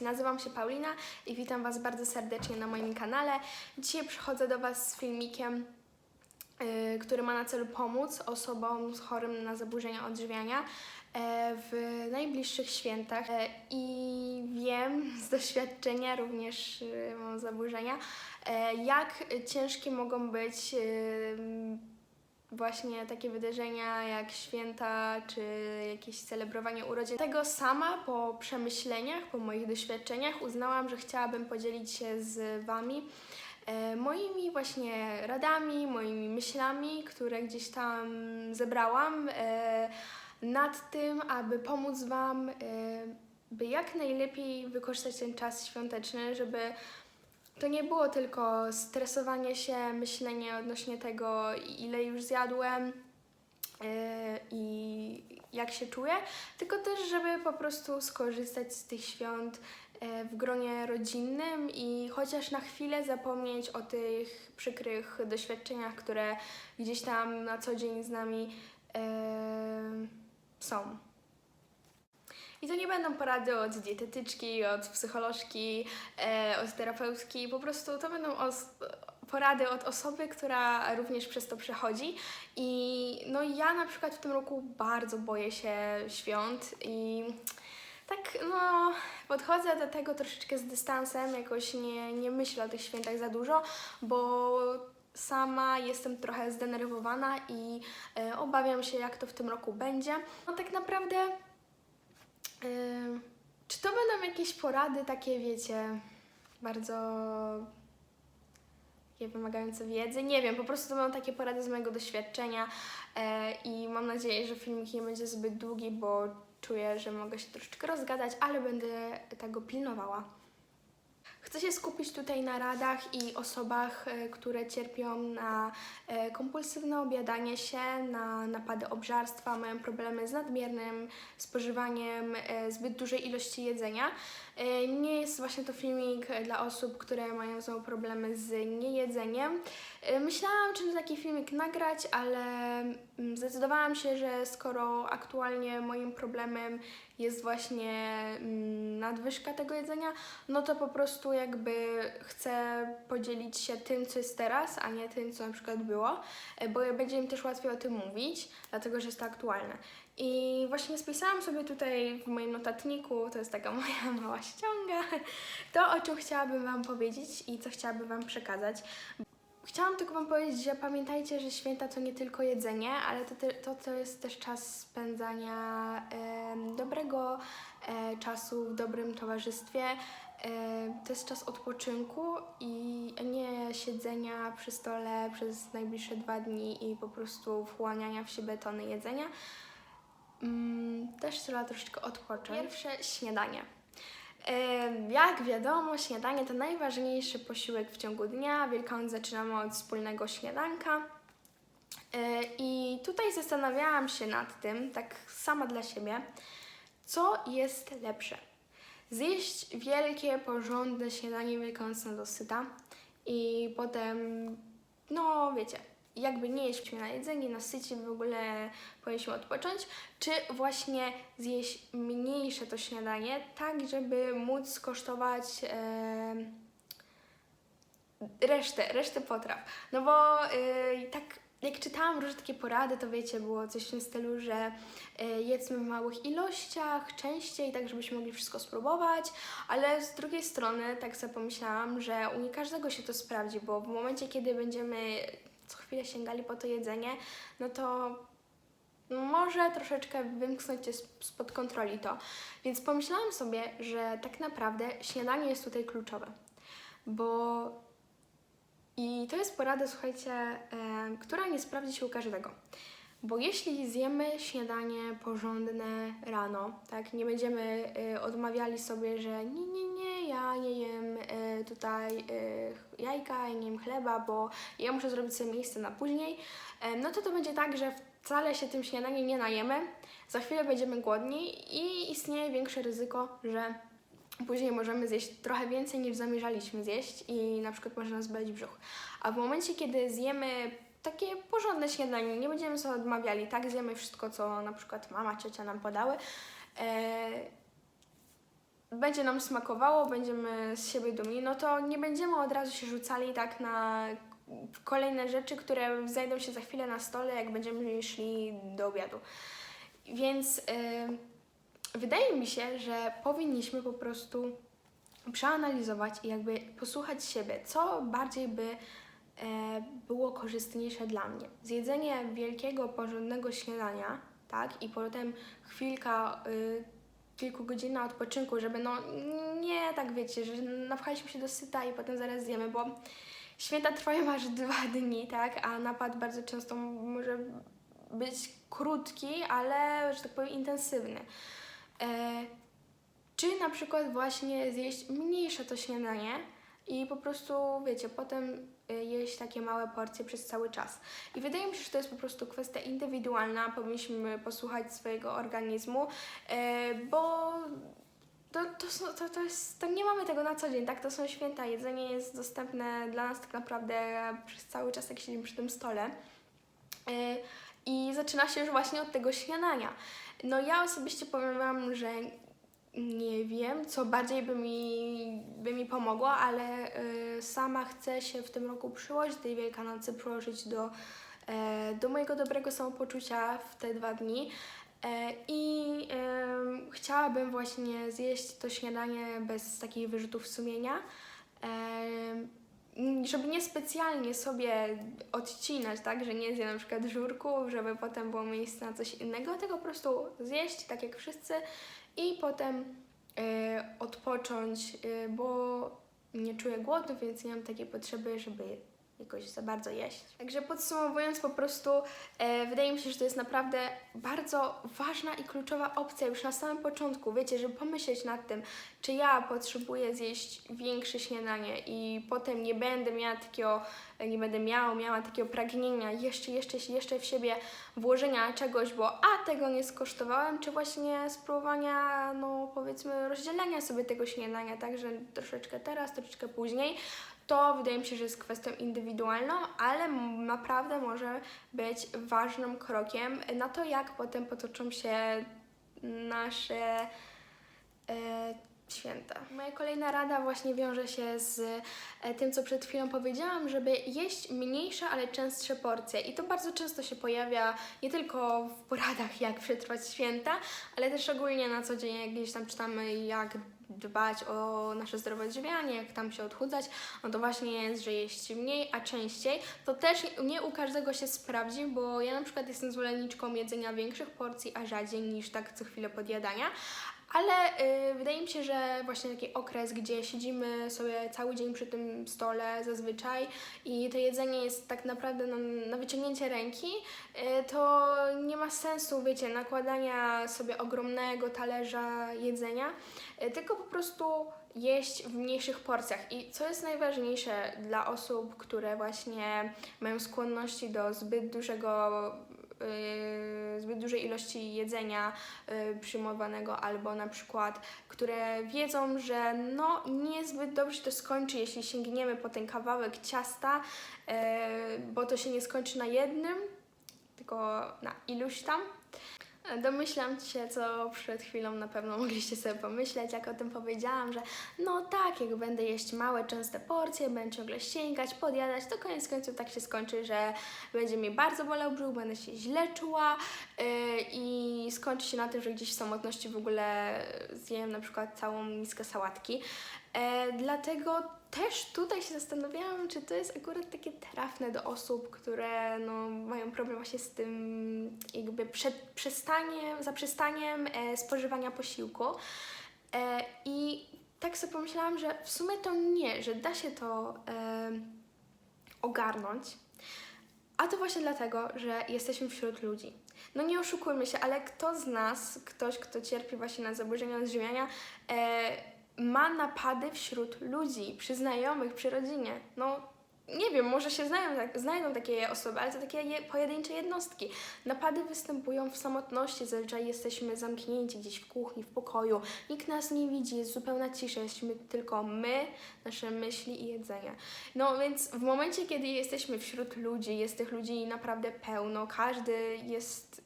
Nazywam się Paulina i witam Was bardzo serdecznie na moim kanale. Dzisiaj przychodzę do Was z filmikiem, yy, który ma na celu pomóc osobom chorym na zaburzenia odżywiania e, w najbliższych świętach. E, I wiem z doświadczenia, również yy, mam zaburzenia, e, jak ciężkie mogą być yy, właśnie takie wydarzenia jak święta czy jakieś celebrowanie urodzin. Tego sama po przemyśleniach, po moich doświadczeniach uznałam, że chciałabym podzielić się z Wami e, moimi właśnie radami, moimi myślami, które gdzieś tam zebrałam e, nad tym, aby pomóc Wam, e, by jak najlepiej wykorzystać ten czas świąteczny, żeby to nie było tylko stresowanie się, myślenie odnośnie tego, ile już zjadłem yy, i jak się czuję, tylko też, żeby po prostu skorzystać z tych świąt yy, w gronie rodzinnym i chociaż na chwilę zapomnieć o tych przykrych doświadczeniach, które gdzieś tam na co dzień z nami yy, są. I to nie będą porady od dietetyczki, od psycholożki, e, od terapeutki, po prostu to będą porady od osoby, która również przez to przechodzi. I no ja na przykład w tym roku bardzo boję się świąt i tak no podchodzę do tego troszeczkę z dystansem, jakoś nie, nie myślę o tych świętach za dużo, bo sama jestem trochę zdenerwowana i e, obawiam się jak to w tym roku będzie. No tak naprawdę czy to będą jakieś porady takie, wiecie, bardzo takie wymagające wiedzy? Nie wiem, po prostu to będą takie porady z mojego doświadczenia e, i mam nadzieję, że filmik nie będzie zbyt długi, bo czuję, że mogę się troszeczkę rozgadać, ale będę tego pilnowała. Chcę się skupić tutaj na radach i osobach, e, które cierpią na e, kompulsywne obiadanie się, na napady obżarstwa, mają problemy z nadmiernym spożywaniem e, zbyt dużej ilości jedzenia. Nie jest właśnie to filmik dla osób, które mają znowu problemy z niejedzeniem. Myślałam, czy taki filmik nagrać, ale mm, zdecydowałam się, że skoro aktualnie moim problemem jest właśnie mm, nadwyżka tego jedzenia, no to po prostu jakby chcę podzielić się tym, co jest teraz, a nie tym, co na przykład było, e, bo będzie mi też łatwiej o tym mówić, dlatego że jest to aktualne. I właśnie spisałam sobie tutaj w moim notatniku, to jest taka moja mała ściąga, to o czym chciałabym Wam powiedzieć i co chciałabym Wam przekazać. Chciałam tylko Wam powiedzieć, że pamiętajcie, że święta to nie tylko jedzenie, ale to, to, to jest też czas spędzania em, dobrego e, czasu w dobrym towarzystwie. E, to jest czas odpoczynku i nie siedzenia przy stole przez najbliższe dwa dni i po prostu wchłaniania w siebie tony jedzenia. Mm, też trzeba troszeczkę odpocząć. Pierwsze śniadanie. Jak wiadomo, śniadanie to najważniejszy posiłek w ciągu dnia. Wielkanoc zaczynamy od wspólnego śniadanka. E, I tutaj zastanawiałam się nad tym, tak sama dla siebie, co jest lepsze. Zjeść wielkie, porządne śniadanie wielkanocne do syta i potem, no wiecie, jakby nie jeść na jedzenie, nasycić, w ogóle powinniśmy odpocząć, czy właśnie zjeść mniejsze to śniadanie, tak żeby móc skosztować e, resztę, resztę potraw. No bo y, tak jak czytałam różne takie porady, to wiecie, było coś w tym stylu, że y, jedzmy w małych ilościach, częściej, tak żebyśmy mogli wszystko spróbować, ale z drugiej strony tak sobie pomyślałam, że u nie każdego się to sprawdzi, bo w momencie, kiedy będziemy co chwilę sięgali po to jedzenie, no to może troszeczkę wymknąć się sp- spod kontroli to. Więc pomyślałam sobie, że tak naprawdę śniadanie jest tutaj kluczowe, bo i to jest porada, słuchajcie, e, która nie sprawdzi się u każdego. Bo jeśli zjemy śniadanie porządne rano, tak, nie będziemy e, odmawiali sobie, że nie, nie, nie, ja nie jem e, tutaj e, jajka, ja nie jem chleba, bo ja muszę zrobić sobie miejsce na później, e, no to to będzie tak, że wcale się tym śniadaniem nie najemy, za chwilę będziemy głodni i istnieje większe ryzyko, że Później możemy zjeść trochę więcej niż zamierzaliśmy zjeść i na przykład może nas boleć brzuch. A w momencie, kiedy zjemy takie porządne śniadanie, nie będziemy sobie odmawiali, tak? Zjemy wszystko, co na przykład mama, ciocia nam podały, e, będzie nam smakowało, będziemy z siebie dumni, no to nie będziemy od razu się rzucali tak na kolejne rzeczy, które znajdą się za chwilę na stole, jak będziemy szli do obiadu. Więc yy, wydaje mi się, że powinniśmy po prostu przeanalizować i jakby posłuchać siebie, co bardziej by e, było korzystniejsze dla mnie. Zjedzenie wielkiego, porządnego śniadania, tak, i potem chwilka, y, kilku godzin na odpoczynku, żeby no nie tak wiecie, że napchaliśmy się do syta i potem zaraz zjemy, bo święta trwają aż dwa dni, tak, a napad bardzo często może być krótki, ale, że tak powiem, intensywny. E, czy na przykład właśnie zjeść mniejsze to śniadanie i po prostu, wiecie, potem jeść takie małe porcje przez cały czas. I wydaje mi się, że to jest po prostu kwestia indywidualna, powinniśmy posłuchać swojego organizmu, y, bo to, to, to, to, jest, to nie mamy tego na co dzień, tak? To są święta, jedzenie jest dostępne dla nas tak naprawdę przez cały czas, jak siedzimy przy tym stole. Y, I zaczyna się już właśnie od tego śniadania. No ja osobiście powiem Wam, że nie wiem, co bardziej by mi, by mi pomogło, ale y, sama chcę się w tym roku przyłożyć tej Wielkanocy, przyłożyć do, e, do mojego dobrego samopoczucia w te dwa dni. E, I chciałabym właśnie zjeść to śniadanie bez takich wyrzutów sumienia, żeby nie specjalnie sobie odcinać, tak, że nie zjem na przykład żurków, żeby potem było miejsce na coś innego, tylko po prostu zjeść tak jak wszyscy i potem y, odpocząć, y, bo nie czuję głodu, więc nie mam takiej potrzeby, żeby jakoś za bardzo jeść. Także podsumowując, po prostu e, wydaje mi się, że to jest naprawdę bardzo ważna i kluczowa opcja już na samym początku. Wiecie, żeby pomyśleć nad tym, czy ja potrzebuję zjeść większe śniadanie i potem nie będę miała takiego, nie będę miała, miała takiego pragnienia jeszcze, jeszcze, jeszcze w siebie włożenia czegoś, bo a tego nie skosztowałem, czy właśnie spróbowania, no powiedzmy, rozdzielenia sobie tego śniadania, tak, że troszeczkę teraz, troszeczkę później, to wydaje mi się, że jest kwestią indywidualną, ale naprawdę może być ważnym krokiem na to, jak potem potoczą się nasze e, święta. Moja kolejna rada właśnie wiąże się z e, tym, co przed chwilą powiedziałam, żeby jeść mniejsze, ale częstsze porcje. I to bardzo często się pojawia nie tylko w poradach, jak przetrwać święta, ale też ogólnie na co dzień, jak gdzieś tam czytamy, jak dbać o nasze zdrowe odżywianie, jak tam się odchudzać, no to właśnie jest, że jeść mniej, a częściej. To też nie u każdego się sprawdzi, bo ja na przykład jestem zwolenniczką jedzenia większych porcji, a rzadziej niż tak co chwilę podjadania, ale y, wydaje mi się, że właśnie taki okres, gdzie siedzimy sobie cały dzień przy tym stole zazwyczaj i to jedzenie jest tak naprawdę na, na wyciągnięcie ręki, y, to nie ma sensu, wiecie, nakładania sobie ogromnego talerza jedzenia, y, tylko po prostu jeść w mniejszych porcjach. I co jest najważniejsze dla osób, które właśnie mają skłonności do zbyt dużego Y, zbyt dużej ilości jedzenia y, przyjmowanego, albo na przykład, które wiedzą, że no niezbyt dobrze to skończy, jeśli sięgniemy po ten kawałek ciasta, y, bo to się nie skończy na jednym, tylko na iluś tam. Domyślam się, co przed chwilą na pewno mogliście sobie pomyśleć, jak o tym powiedziałam, że no tak, jak będę jeść małe, częste porcje, będę ciągle sięgać, podjadać, to koniec końców tak się skończy, że będzie mi bardzo bolał brzuch, będę się źle czuła yy, i skończy się na tym, że gdzieś w samotności w ogóle zjem na przykład całą miskę sałatki. E, dlatego też tutaj się zastanawiałam, czy to jest akurat takie trafne do osób, które no, mają problem właśnie z tym jakby przed, przestaniem, zaprzestaniem e, spożywania posiłku. E, I tak sobie pomyślałam, że w sumie to nie, że da się to e, ogarnąć. A to właśnie dlatego, że jesteśmy wśród ludzi. No nie oszukujmy się, ale kto z nas, ktoś, kto cierpi właśnie na zaburzenia odżywiania, e, ma napady wśród ludzi, przy znajomych, przy rodzinie. No nie wiem, może się znają, tak, znajdą takie osoby, ale to takie je, pojedyncze jednostki. Napady występują w samotności, zazwyczaj jesteśmy zamknięci gdzieś w kuchni, w pokoju, nikt nas nie widzi, jest zupełna cisza, jesteśmy tylko my, nasze myśli i jedzenie. No więc w momencie, kiedy jesteśmy wśród ludzi, jest tych ludzi naprawdę pełno, każdy jest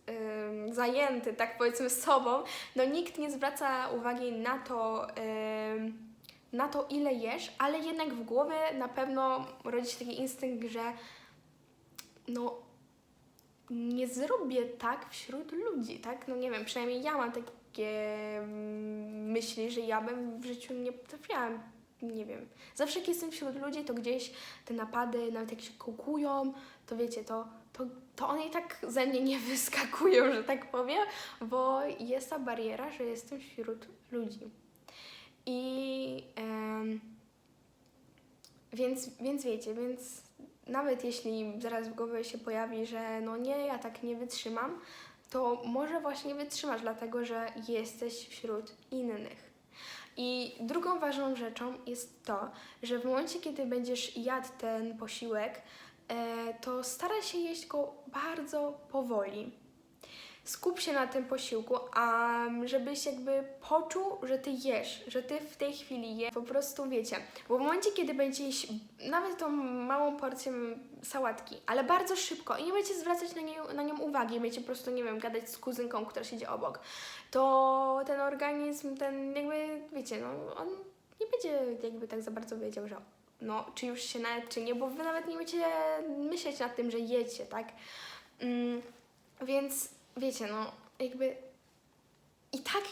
ym, zajęty, tak powiedzmy, sobą, no nikt nie zwraca uwagi na to, ym, na to, ile jesz, ale jednak w głowie na pewno rodzi się taki instynkt, że no nie zrobię tak wśród ludzi, tak? No nie wiem, przynajmniej ja mam takie mm, myśli, że ja bym w życiu nie potrafiłam, nie wiem. Zawsze jak jestem wśród ludzi, to gdzieś te napady, nawet jak się kołkują, to wiecie, to, to, to one i tak ze mnie nie wyskakują, że tak powiem, bo jest ta bariera, że jestem wśród ludzi. I em, więc, więc wiecie, więc nawet jeśli zaraz w głowie się pojawi, że no nie, ja tak nie wytrzymam, to może właśnie wytrzymasz, dlatego że jesteś wśród innych. I drugą ważną rzeczą jest to, że w momencie, kiedy będziesz jadł ten posiłek, e, to staraj się jeść go bardzo powoli skup się na tym posiłku, a żebyś jakby poczuł, że ty jesz, że ty w tej chwili jesz. Po prostu wiecie, bo w momencie, kiedy jeść nawet tą małą porcję sałatki, ale bardzo szybko i nie będziecie zwracać na, nie, na nią uwagi, będziecie po prostu, nie wiem, gadać z kuzynką, która siedzi obok, to ten organizm, ten jakby, wiecie, no on nie będzie jakby tak za bardzo wiedział, że no, czy już się nawet, czy nie, bo wy nawet nie będziecie myśleć nad tym, że jecie, tak? Mm, więc wiecie, no jakby i tak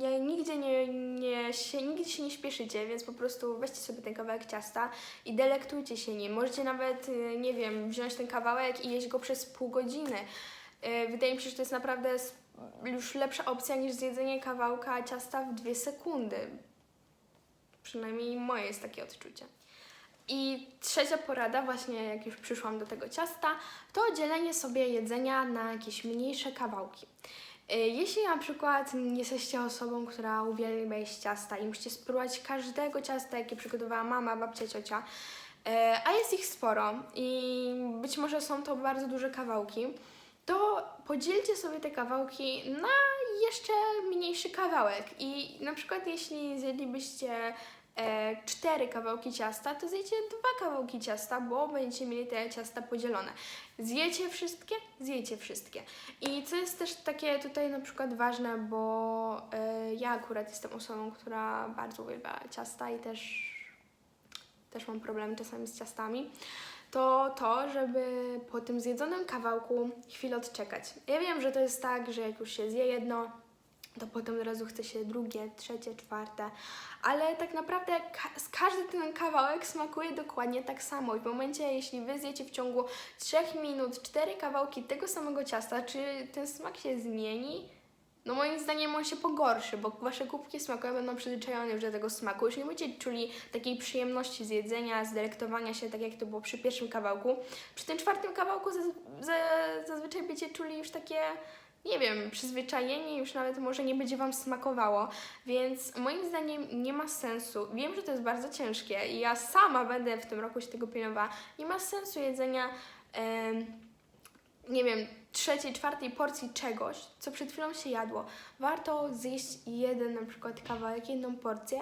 nie, nigdzie nie, nie się, nigdzie się nie śpieszycie, więc po prostu weźcie sobie ten kawałek ciasta i delektujcie się nim. Możecie nawet, y, nie wiem, wziąć ten kawałek i jeść go przez pół godziny. Y, wydaje mi się, że to jest naprawdę już lepsza opcja niż zjedzenie kawałka ciasta w dwie sekundy. Przynajmniej moje jest takie odczucie. I trzecia porada, właśnie jak już przyszłam do tego ciasta, to dzielenie sobie jedzenia na jakieś mniejsze kawałki. Y, jeśli na przykład jesteście osobą, która uwielbia jeść ciasta i musicie spróbować każdego ciasta, jakie przygotowała mama, babcia, ciocia, y, a jest ich sporo i być może są to bardzo duże kawałki, to podzielcie sobie te kawałki na jeszcze mniejszy kawałek. I na przykład jeśli zjedlibyście cztery kawałki ciasta, to zjecie dwa kawałki ciasta, bo będziecie mieli te ciasta podzielone. Zjecie wszystkie? Zjecie wszystkie. I co jest też takie tutaj na przykład ważne, bo e, ja akurat jestem osobą, która bardzo uwielbia ciasta i też, też mam problemy czasami z ciastami to to, żeby po tym zjedzonym kawałku chwilę odczekać. Ja wiem, że to jest tak, że jak już się zje jedno, to potem od razu chce się drugie, trzecie, czwarte, ale tak naprawdę ka każdy ten kawałek smakuje dokładnie tak samo. I w momencie, jeśli wy zjecie w ciągu 3 minut cztery kawałki tego samego ciasta, czy ten smak się zmieni? No moim zdaniem on się pogorszy, bo wasze kubki smakowe będą przyzwyczajone już do tego smaku. Już nie będziecie czuli takiej przyjemności z jedzenia, z delektowania się, tak jak to było przy pierwszym kawałku. Przy tym czwartym kawałku zazwyczaj będziecie czuli już takie nie wiem, przyzwyczajenie już nawet może nie będzie Wam smakowało, więc moim zdaniem nie ma sensu. Wiem, że to jest bardzo ciężkie i ja sama będę w tym roku się tego pilnowała. Nie ma sensu jedzenia, nie wiem, trzeciej, czwartej porcji czegoś, co przed chwilą się jadło. Warto zjeść jeden na przykład kawałek, jedną porcję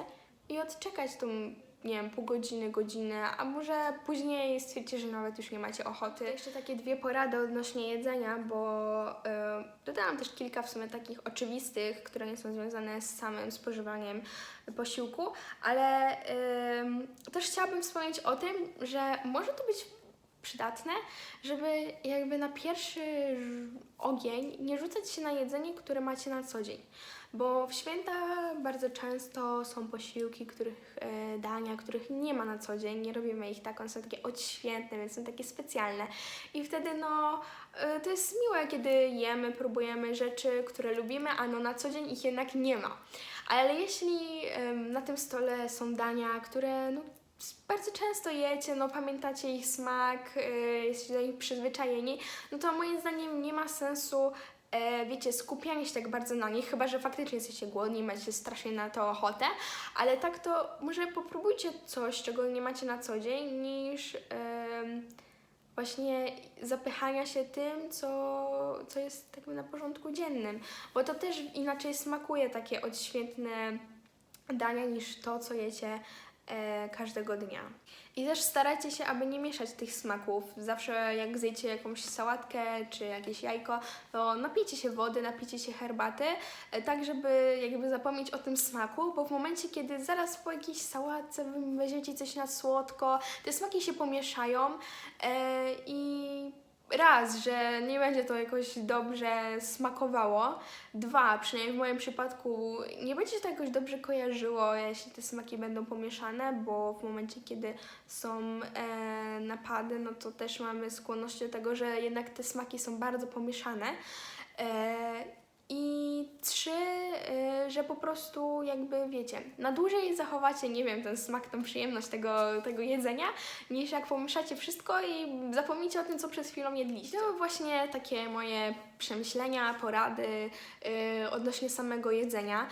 i odczekać tą nie wiem, pół godziny, godzinę, a może później stwierdzicie, że nawet już nie macie ochoty. Jeszcze takie dwie porady odnośnie jedzenia, bo yy, dodałam też kilka w sumie takich oczywistych, które nie są związane z samym spożywaniem posiłku, ale yy, też chciałabym wspomnieć o tym, że może to być przydatne, żeby jakby na pierwszy ogień nie rzucać się na jedzenie, które macie na co dzień. Bo w święta bardzo często są posiłki, których e, dania, których nie ma na co dzień, nie robimy ich tak, one są takie odświętne, więc są takie specjalne. I wtedy no, e, to jest miłe, kiedy jemy, próbujemy rzeczy, które lubimy, a no na co dzień ich jednak nie ma. Ale jeśli e, na tym stole są dania, które no, bardzo często jecie, no pamiętacie ich smak, yy, jesteście do nich przyzwyczajeni, no to moim zdaniem nie ma sensu e, wiecie, skupianie się tak bardzo na nich, chyba że faktycznie jesteście głodni macie strasznie na to ochotę, ale tak to może popróbujcie coś, czego nie macie na co dzień, niż właśnie zapychania się tym, co, co jest jakby na porządku dziennym, bo to też inaczej smakuje takie odświętne dania niż to, co jecie e, każdego dnia. I też starajcie się, aby nie mieszać tych smaków. Zawsze jak zjecie jakąś sałatkę czy jakieś jajko, to napijcie się wody, napijcie się herbaty, e, tak żeby jakby zapomnieć o tym smaku, bo w momencie, kiedy zaraz po jakiejś sałatce weźmiecie coś na słodko, te smaki się pomieszają e, i raz, że nie będzie to jakoś dobrze smakowało. Dwa, przynajmniej w moim przypadku, nie będzie się to jakoś dobrze kojarzyło, jeśli te smaki będą pomieszane, bo w momencie, kiedy są e, napady, no to też mamy skłonność do tego, że jednak te smaki są bardzo pomieszane. E, i trzy, y, że po prostu jakby wiecie, na dłużej zachowacie, nie wiem, ten smak, tą przyjemność tego, tego jedzenia, niż jak pomieszacie wszystko i zapomnicie o tym, co przed chwilą jedliście. To właśnie takie moje przemyślenia, porady y, odnośnie samego jedzenia.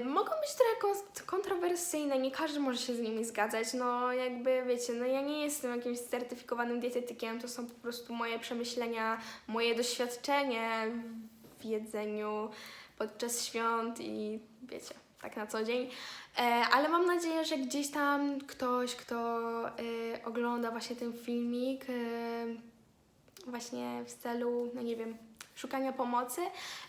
Y, mogą być trochę kon- kontrowersyjne, nie każdy może się z nimi zgadzać. No jakby wiecie, no ja nie jestem jakimś certyfikowanym dietetykiem, to są po prostu moje przemyślenia, moje doświadczenie jedzeniu podczas świąt i wiecie, tak na co dzień. E, ale mam nadzieję, że gdzieś tam ktoś, kto e, ogląda właśnie ten filmik, e, właśnie w celu, no nie wiem, szukania pomocy,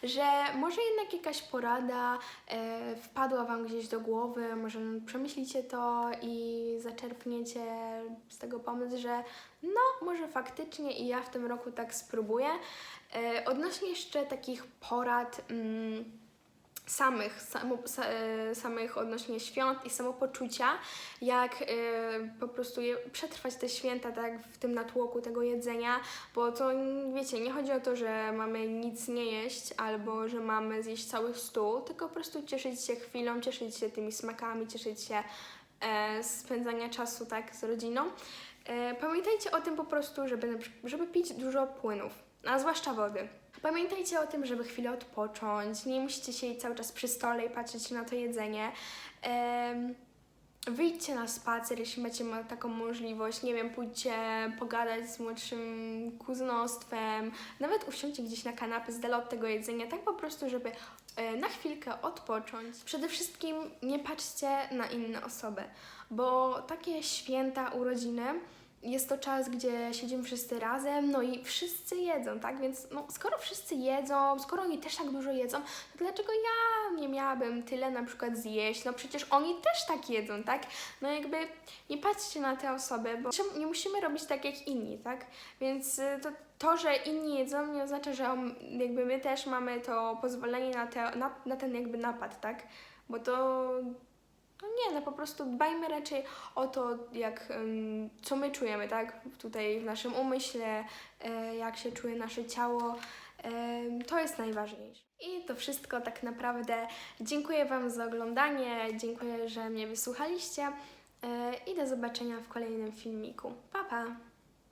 że może jednak jakaś porada e, wpadła Wam gdzieś do głowy, może przemyślicie to i zaczerpniecie z tego pomysł, że no, może faktycznie i ja w tym roku tak spróbuję. E, odnośnie jeszcze takich porad mm, samych, e, samych odnośnie świąt i samopoczucia, jak e, po prostu je, przetrwać te święta tak w tym natłoku tego jedzenia, bo to wiecie, nie chodzi o to, że mamy nic nie jeść albo że mamy zjeść cały stół, tylko po prostu cieszyć się chwilą, cieszyć się tymi smakami, cieszyć się e, spędzania czasu tak z rodziną. E, pamiętajcie o tym po prostu, żeby, żeby pić dużo płynów, a zwłaszcza wody. Pamiętajcie o tym, żeby chwilę odpocząć. Nie musicie siedzieć cały czas przy stole i patrzeć na to jedzenie. Wyjdźcie na spacer, jeśli macie ma- taką możliwość. Nie wiem, pójdźcie pogadać z młodszym kuzynostwem. Nawet usiądźcie gdzieś na kanapę z dala od tego jedzenia, tak po prostu, żeby e, na chwilkę odpocząć. Przede wszystkim nie patrzcie na inne osoby, bo takie święta, urodziny jest to czas, gdzie siedzimy wszyscy razem, no i wszyscy jedzą, tak? Więc no, skoro wszyscy jedzą, skoro oni też tak dużo jedzą, to dlaczego ja nie miałabym tyle na przykład zjeść? No przecież oni też tak jedzą, tak? No jakby nie patrzcie na te osoby, bo nie musimy robić tak jak inni, tak? Więc y, to, to że inni jedzą, nie oznacza, że jakby my też mamy to pozwolenie na, te, na, na ten jakby napad, tak? Bo to no nie, no po prostu dbajmy raczej o to, jak, co my czujemy, tak? Tutaj w naszym umyśle, e, jak się czuje nasze ciało. To jest najważniejsze. I to wszystko tak naprawdę. Dziękuję Wam za oglądanie, dziękuję, że mnie wysłuchaliście e, i do zobaczenia w kolejnym filmiku. Pa, pa!